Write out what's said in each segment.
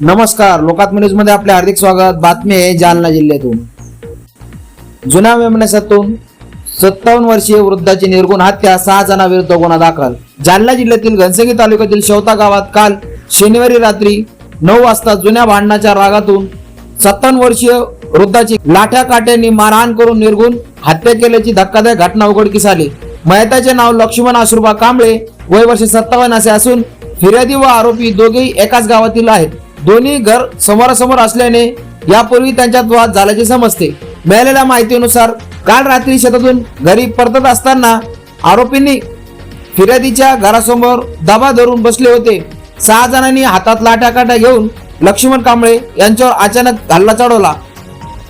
नमस्कार लोकात्म न्यूजमध्ये आपले हार्दिक स्वागत. बातमी आहे जालना जिल्ह्यातून. जुन्या मेमण्यासातून सत्तावन्न वर्षीय वृद्धाची निर्गुण हत्या सहा जणांविरुद्ध गुन्हा दाखल. जालना जिल्ह्यातील घनसंगी तालुक्यातील शेवता गावात काल शनिवारी रात्री नऊ वाजता जुन्या भांडणाच्या रागातून सत्तावन्न वर्षीय वृद्धाची लाठ्या काट्यांनी मारहाण करून निर्गुण हत्या केल्याची धक्कादायक घटना उघडकीस आली. मयताचे नाव लक्ष्मण आसुरबा कांबळे वय वर्ष सत्तावन्न असे असून फिर्यादी व आरोपी दोघेही एकाच गावातील आहेत. दोन्ही घर समोरासमोर असल्याने यापूर्वी त्यांच्यात वाद झाल्याचे समजते. मिळालेल्या माहितीनुसार काल रात्री शेतातून घरी परतत असताना आरोपींनी फिर्यादीच्या घरासमोर दबा धरून बसले होते. सहा जणांनी हातात लाट्या काट्या घेऊन लक्ष्मण कांबळे यांच्यावर अचानक हल्ला चढवला.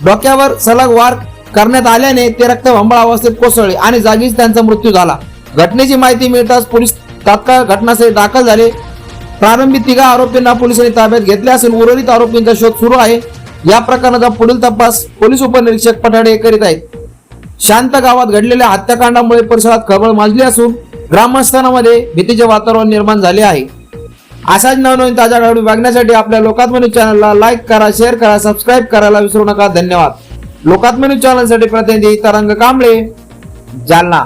डोक्यावर सलग वार करण्यात आल्याने ते रक्तभंबाळ अवस्थेत कोसळले आणि जागीच त्यांचा मृत्यू झाला. घटनेची माहिती मिळताच पोलीस तात्काळ घटनास्थळी दाखल झाले. प्रारंभी तिघा आरोपींना पोलिसांनी ताब्यात घेतले असून उर्वरित आरोपींचा शोध सुरू आहे. या प्रकरणाचा पुढील तपास पोलीस उपनिरीक्षक पठाडे करीत आहेत. शांत गावात घडलेल्या हत्याकांडामुळे परिसरात खळबळ माजली असून ग्रामस्थांमध्ये भीतीचे वातावरण निर्माण झाले आहे. असाच नवनवीन ताज्या घडामोडी बघण्यासाठी आपल्या लोकात्मन्यूज चॅनलला लाईक करा शेअर करा सबस्क्राईब करायला विसरू नका. धन्यवाद. लोकात्मन्यूज चॅनलसाठी प्रतिनिधी तरंग कांबळे जालना.